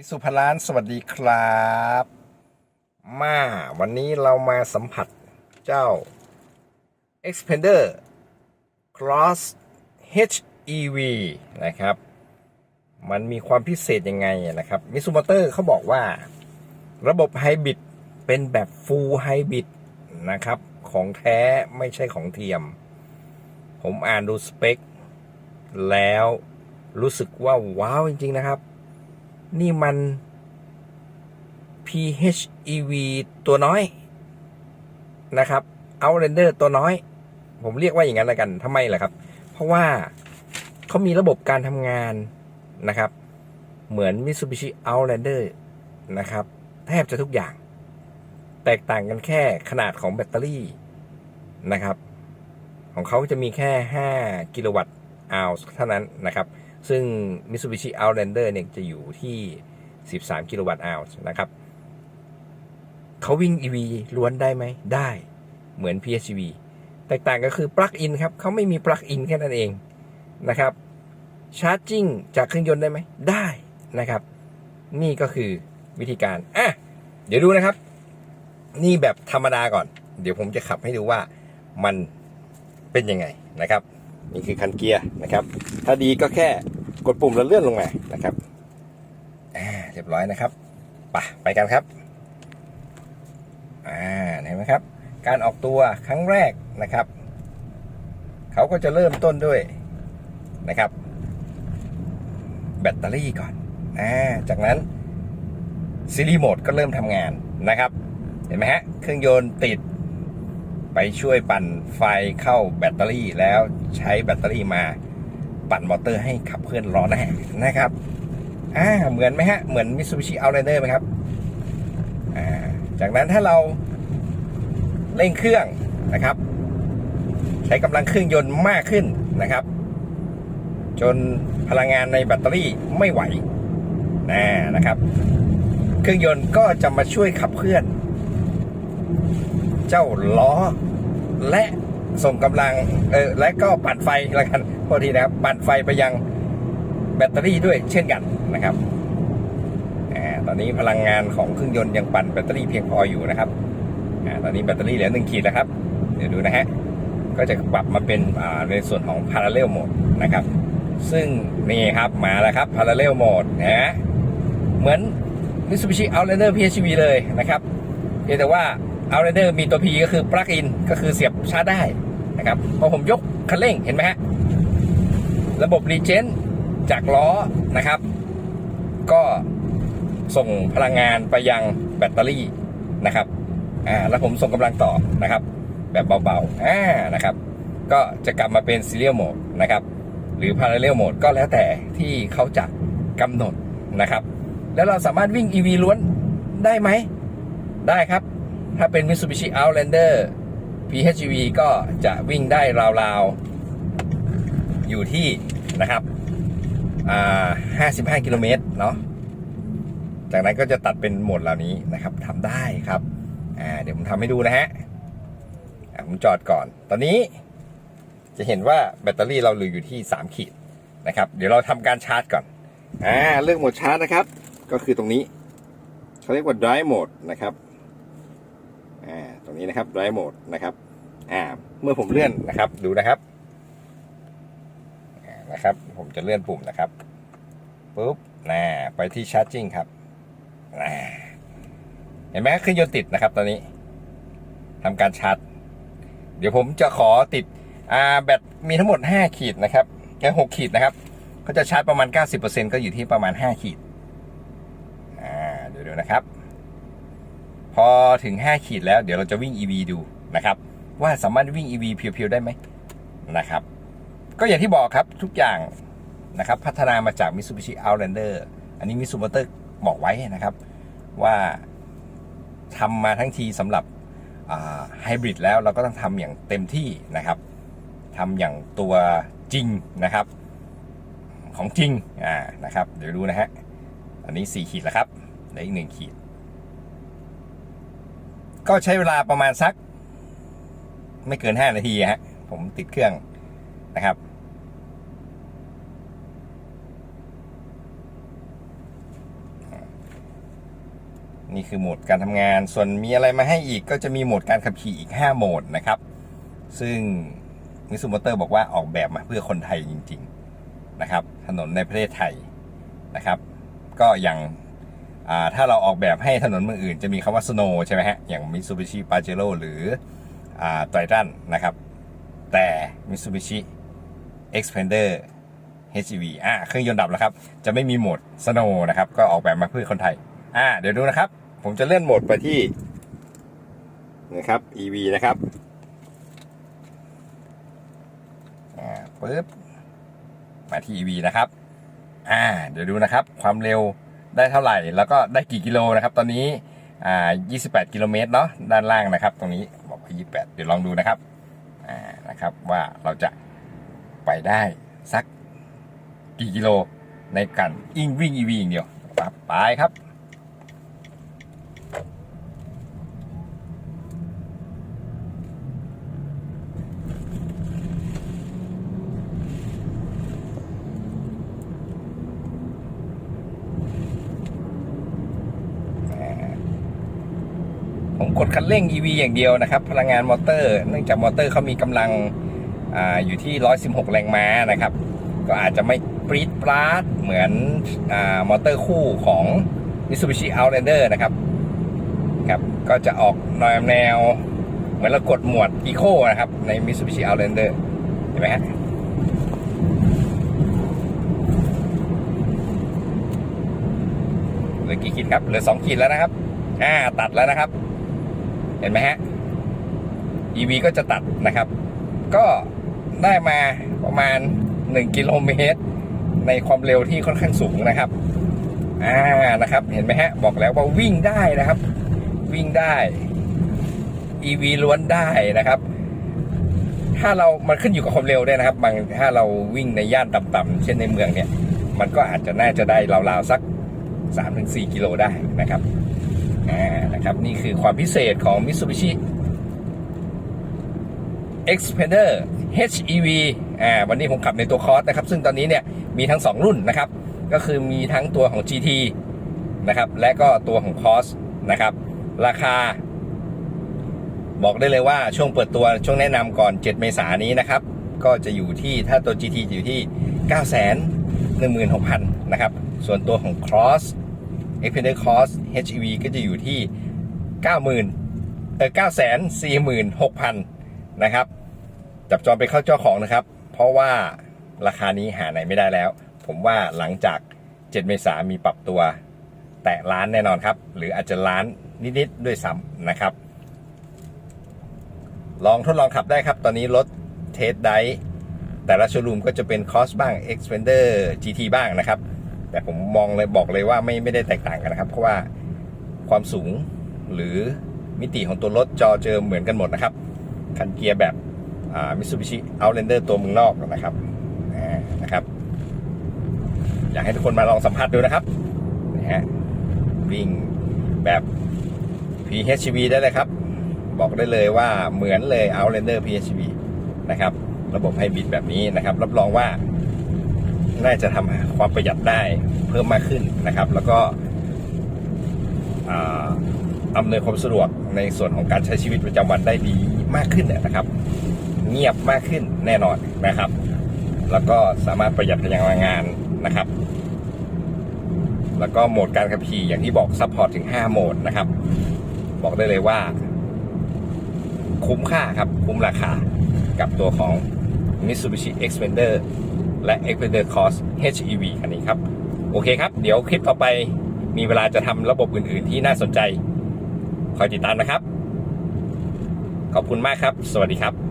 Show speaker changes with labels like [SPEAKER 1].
[SPEAKER 1] มิสุพลานสวัสดีครับ มาวันนี้เรามาสัมผัสเจ้า Expander Cross HEV นะครับ มันมีความพิเศษยังไงนะครับมิสุมอเตอร์เขาบอกว่า ระบบไฮบริดเป็นแบบ Full Hybrid นะครับ ของแท้ไม่ใช่ของเทียม ผมอ่านดูสเปค แล้วรู้สึกว่าว้าวจริง ๆ นะครับ นี่มัน PHEV ตัวน้อยนะครับ Outlander ตัวน้อย ผมเรียกว่าอย่างนั้นละกันทำไมล่ะครับ เพราะว่าเขามีระบบการทำงานนะครับ เหมือน Mitsubishi Outlander นะครับ แทบจะทุกอย่าง แตกต่างกันแค่ขนาดของแบตเตอรี่นะครับ ของเขาจะมีแค่ 5 กิโลวัตต์อาวเท่านั้นนะครับ ซึ่ง Mitsubishi Outlander เนี่ยจะอยู่ที่ 13 กิโลวัตต์อาวนะครับเขาวิ่ง EV ล้วนได้ไหม ได้เหมือน PHEV แตกต่างก็คือปลั๊กอินครับเขาไม่มีปลั๊กอินแค่นั้นเองนะครับชาร์จิ่งจากเครื่องยนต์ได้ไหม ได้นะครับ นี่ก็คือวิธีการอะเดี๋ยวดูนะครับ นี่แบบธรรมดาก่อน เดี๋ยวผมจะขับให้ดูว่ามันเป็นยังไงนะครับ นี่คือคันเกียร์นะครับ ถ้าดีก็แค่กดปุ่มแล้วเลื่อนลงมานะครับเรียบร้อยนะครับไปไปกันครับอ่าเห็นไหมครับ การออกตัวครั้งแรกนะครับ เขาก็จะเริ่มต้นด้วยนะครับ แบตเตอรี่ก่อนอ่าจากนั้นซีรีส์โหมดก็เริ่มทำงานนะครับ เห็นไหมฮะ เครื่องยนต์ติด ไปช่วยปั่นไฟเข้าแบตเตอรี่แล้วใช้แบตเตอรี่มาปั่นมอเตอร์ให้ขับเคลื่อนล้อหน้านะครับอ่าเหมือนไหมฮะ เหมือน Mitsubishi Outlander ไหมครับอ่าจากนั้นถ้าเราเร่งเครื่องนะครับ ใช้กำลังเครื่องยนต์มากขึ้นนะครับ จนพลังงานในแบตเตอรี่ไม่ไหวนะนะครับ เครื่องยนต์ก็จะมาช่วยขับเคลื่อน เจ้าล้อ และส่งกำลังเออและก็ปั่นไฟละกันพอทีนะครับ ปั่นไฟไปยังแบตเตอรี่ด้วยเช่นกันนะครับอตอนนี้พลังงานของเครื่องยนต์ยังปั่นแบตเตอรี่เพียงพออยู่นะครับอตอนนี้แบตเตอรี่เหลือหนึ่งขีดแล้วครับ เดี๋ยวดูนะฮะ ก็จะปรับมาเป็นในส่วนของ parallel mode นะครับ ซึ่งนี่ครับมาแล้วครับ parallel mode นะฮะเหมือน Mitsubishi Outlander PHEV เลยนะครับเพียงแต่ว่า Outlander มีตัว P ก็คือ plug in ก็คือเสียบชาร์จได้นะครับพอผมยกคันเร่งเห็นไหมฮะระบบรีเจนจากล้อนะครับ ก็ส่งพลังงานไปยังแบตเตอรี่นะครับอ่าแล้วผมส่งกำลังต่อนะครับ แบบเบาๆอ่านะครับ ก็จะกลับมาเป็น serial mode นะครับ หรือ parallel mode ก็แล้วแต่ที่เขาจะกำหนดนะครับ แล้วเราสามารถวิ่ง EV ล้วนได้ไหม ได้ครับ ถ้าเป็น Mitsubishi Outlander PHEV ก็จะวิ่งได้ราวๆ อยู่ที่นะครับ55 กิโลเมตรเนาะ จากนั้นก็จะตัดเป็นโหมดเหล่านี้นะครับทำได้ครับ เดี๋ยวผมทำให้ดูนะฮะอะผมจอดก่อน ตอนนี้จะเห็นว่าแบตเตอรี่เราเหลืออยู่ที่ 3 ขีดนะครับ เดี๋ยวเราทำการชาร์จก่อนอ่าเลือกโหมดชาร์จนะครับ ก็คือตรงนี้ เขาเรียกว่า drive mode นะครับ อ่าตรงนี้นะครับ drive mode นะครับอ่าเมื่อผมเลื่อนนะครับดูนะครับนะครับ ผมจะเลื่อนปุ่มนะครับปุ๊บน่าไปที่ charging ครับน่าเห็นไหมเครื่องยนต์ติดนะครับ ตอนนี้ทำการชาร์จเดี๋ยวผมจะขอติดอ่าแบตมีทั้งหมด 5 ขีดนะครับแค่6ขีดนะครับก็จะชาร์จประมาณ 90%ก็อยู่ที่ประมาณ 5 ขีดอ่าเดี๋ยวนะครับ พอถึง 5 ขีดแล้วเดี๋ยวเราจะวิ่ง EV ดูนะครับ ว่าสามารถวิ่ง EV เพียวๆได้ไหมนะครับ ก็อย่างที่บอกครับทุกอย่างนะครับพัฒนามาจาก Mitsubishi Outlander อันนี้ Mitsubishi บอกไว้นะครับ ว่าทำมาทั้งทีสำหรับไฮบริดแล้วเราก็ต้องทำอย่างเต็มที่นะครับทำอย่างตัวจริงนะครับ ของจริงอ่านะครับ เดี๋ยวดูนะฮะ อันนี้ 4 ขีดแล้วครับเหลืออีกหนึ่งขีด ก็ใช้เวลาประมาณสัก ไม่เกิน5นาทีฮะ ผมติดเครื่องนะครับ นี่คือโหมดการทำงาน ส่วนมีอะไรมาให้อีกก็จะมีโหมดการขับขี่อีก 5 โหมดนะครับ ซึ่งมิสูมอเตอร์บอกว่าออกแบบมาเพื่อคนไทยจริง ๆ นะครับ ถนนในประเทศไทยนะครับ ก็อย่าง ถ้าเราออกแบบให้ถนนเมืองอื่นจะมีคำว่า snow ใช่ไหมฮะ อย่าง Mitsubishi Pajero หรืออ่า Triton นะครับ แต่ Mitsubishi Xpander HEV อ่าเครื่องยนต์ดับแล้วครับ จะไม่มีโหมด snow นะครับ ก็ออกแบบมาเพื่อคนไทย อ่า เดี๋ยวดูนะครับ ผมจะเลื่อนโหมดไปที่นะครับ EV นะครับ อ่าปึ๊บ มาที่ EV นะครับ อ่า เดี๋ยวดูนะครับ ความเร็ว ได้เท่าไหร่ แล้วก็ได้กี่กิโลนะครับ ตอนนี้อ่า28 กิโลเมตรเนาะด้านล่างนะครับ ตรงนี้บอกว่า28 เดี๋ยวลองดูนะครับอ่านะครับว่าเราจะไปได้สักกี่กิโลในการอิงวิ่ง EV อย่างเดียวไปครับ ผมกดคันเร่ง EV อย่างเดียวนะครับ พลังงานมอเตอร์ เนื่องจากมอเตอร์เขามีกำลังออยู่ที่ 116 แรงม้านะครับ ก็อาจจะไม่ปรี๊ดปราดเหมือนอมอเตอร์คู่ของ Mitsubishi Outlander นะครับครับ ก็จะออกแนวแนว เหมือนเรากดหมวด Eco นะครับ ใน Mitsubishi Outlander เห็นไหมฮะเหลือกี่ขีดครับ เหลือสองขีดแล้วนะครับ อ่า ตัดแล้วนะครับ เห็นไหมฮะ EV ก็จะตัดนะครับ ก็ได้มาประมาณ 1 กิโลเมตร ในความเร็วที่ค่อนข้างสูงนะครับอ่านะครับ เห็นไหมฮะ บอกแล้วว่าวิ่งได้นะครับ วิ่งได้ EV ล้วนได้นะครับ ถ้าเรามันขึ้นอยู่กับความเร็วด้วยนะครับ บางถ้าเราวิ่งในย่านต่ำๆเช่นในเมืองเนี่ย มันก็อาจจะน่าจะได้ราวๆสัก 3-4 กิโลได้นะครับ นะครับ นี่คือความพิเศษของ Mitsubishi Xpander HEV อ่าวันนี้ผมขับในตัวคอร์สนะครับ ซึ่งตอนนี้เนี่ยมีทั้ง 2 รุ่นนะครับ ก็คือมีทั้งตัวของ GT นะครับ และก็ตัวของคอร์สนะครับ ราคา บอกได้เลยว่าช่วงเปิดตัวช่วงแนะนำก่อน 7 เมษายนนี้นะครับ ก็จะอยู่ที่ถ้าตัว GT อยู่ที่ 9 1 6 0 0 0 นะครับ ส่วนตัวของ Cross Xpander Cross HEV ก็จะอยู่ที่ 90,000เออ946,000 นะครับ จับจองไปเข้าเจ้าของนะครับ เพราะว่าราคานี้หาไหนไม่ได้แล้ว ผมว่าหลังจาก 7 เมษามีปรับตัว แตะล้านแน่นอนครับ หรืออาจจะล้านนิด ๆ ด้วยซ้ำนะครับ ลองทดลองขับได้ครับ ตอนนี้รถเทสไดแต่ละโชว์รูมก็จะเป็นคอสบ้าง Xpander GT บ้างนะครับ แต่ผมมองเลยบอกเลยว่าไม่ไม่ได้แตกต่างกันนะครับ เพราะว่าความสูงหรือมิติของตัวรถจอเจอเหมือนกันหมดนะครับ คันเกียร์แบบมิ t ซูบิชิเอา l ลนเดอร์ตัวเมืองนอกนะครับนะครับ อยากให้ทุกคนมาลองสัมผัสดูนะครับนะฮะวิ่งแบบ PHEV ได้เลยครับ บอกได้เลยว่าเหมือนเลย Outlander PHEV นะครับ ระบบไฮบริดแบบนี้นะครับ รับรองว่า น่าจะทำความประหยัดได้เพิ่มมากขึ้นนะครับ แล้วก็อ่าอำนวยความสะดวกในส่วนของการใช้ชีวิตประจำวันได้ดีมากขึ้นนะครับ เงียบมากขึ้นแน่นอนนะครับ แล้วก็สามารถประหยัดพลังงานนะครับ แล้วก็โหมดการขับขี่อย่างที่บอกซัพพอร์ตถึง 5 โหมดนะครับ บอกได้เลยว่า คุ้มค่าครับ คุ้มราคากับตัวของ Mitsubishi Xpander และ Xpander Cross HEV คันนี้ครับ โอเคครับ เดี๋ยวคลิปต่อไปมีเวลาจะทำระบบอื่น ๆ ที่น่าสนใจ คอยติดตามนะครับ ขอบคุณมากครับ สวัสดีครับ